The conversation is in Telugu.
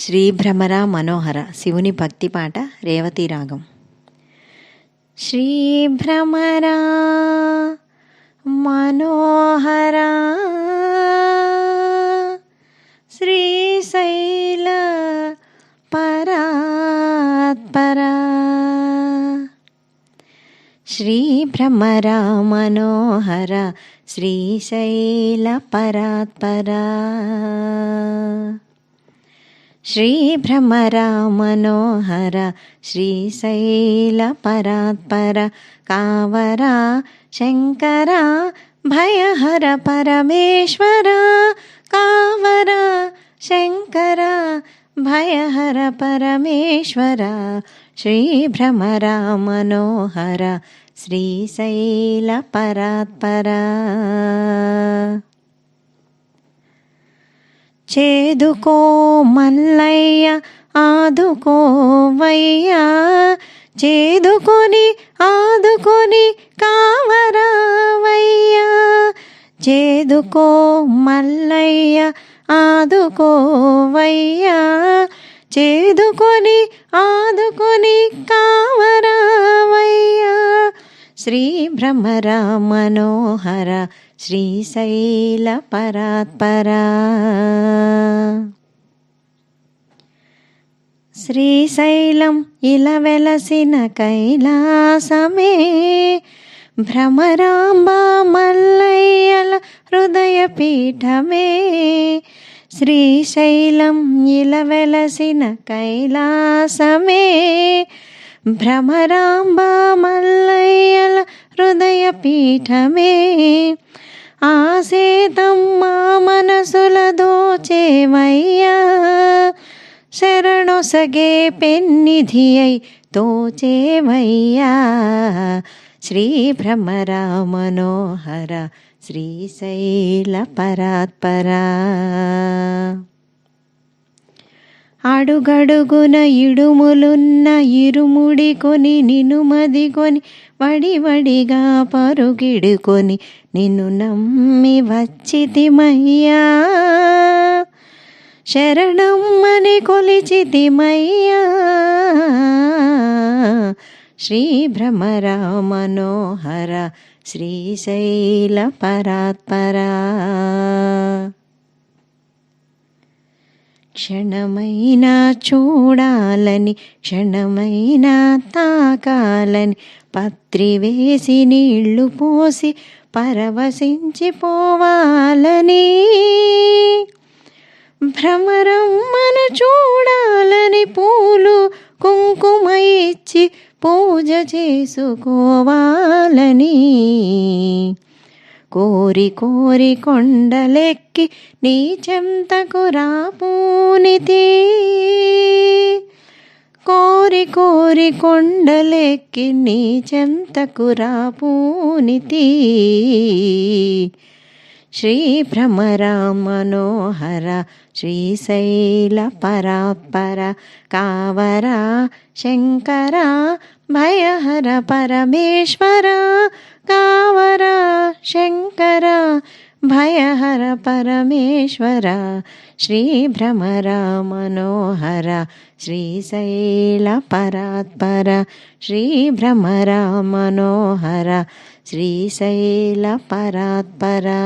శ్రీభ్రమర మనోహర శివుని భక్తి పాట రేవతి రాగం. శ్రీభ్రమర మనోహర శ్రీశైల పరాత్పరా. శ్రీభ్రమర మనోహర శ్రీశైల పరాత్పరా. श्रीभ्रमरामनोहर श्रीशैलपरात्पर कावरा शङ्करा भयहर शङ्कर परमेश्वर कावरा शङ्करा भयहर परमेश्वर श्रीभ्रमरामनोहर श्रीशैलपरात्परा। చేదుకో మల్లయ్య ఆదుకోవయ్యా. చేదుకొని ఆదుకొని కావరావయ్యా. చేదుకో మల్లయ్య ఆదుకోవయ్యా. చేదుకొని ఆదుకొని కావరావయ్యా. శ్రీ భ్రమర మనోహర శ్రీశైల పరాత్పరా శ్రీశైలం ఇలా వెలసిన కైలాసమే భ్రమరాంబ మల్లయ్యల హృదయ పీఠమే శ్రీశైలం ఇలా వెలసిన కైలాసమే భ్రమరాంబ మల్లయ్యల హృదయ పీఠమే ఆసేతమ్మా మనసుల దోచేవయ్యా శరణొసగే పెన్నిధి అయి తోచేవయ్యా శ్రీ భ్రమర మనోహర శ్రీశైల పరాత్పరా అడుగడుగున ఇడుములున్న ఇరుముడి కొని నిన్ను మదికొని వడి వడిగా పరుగిడుకొని నిన్ను నమ్మి వచ్చితిమయ్యా. శరణమ్మని కొలిచితిమయ్యా. శ్రీ భ్రమర మనోహర శ్రీశైల పరాత్పరా క్షణమైనా చూడాలని క్షణమైనా తాకాలని పత్రి వేసి నీళ్ళు పోసి పరవశించిపోవాలని భ్రమరమ్మను చూడాలని పూలు కుంకుమ ఇచ్చి పూజ చేసుకోవాలని. కోరి కోరి కొండలెక్కి నీ చెంతకు రాపూనితి కోరి కోరి కొండలెక్కి నీ చెంతకు రాపూనితి శ్రీ భ్రమర మనోహర శ్రీశైల పరాపర కావర శంకర భయహర పరమేశ్వర కావర శంకర भयहर परमेश्वर श्रीभ्रमरामनोहर मनोहर श्रीशैलपरात्पर श्रीभ्रमरामनोहर मनोहर परात्परा।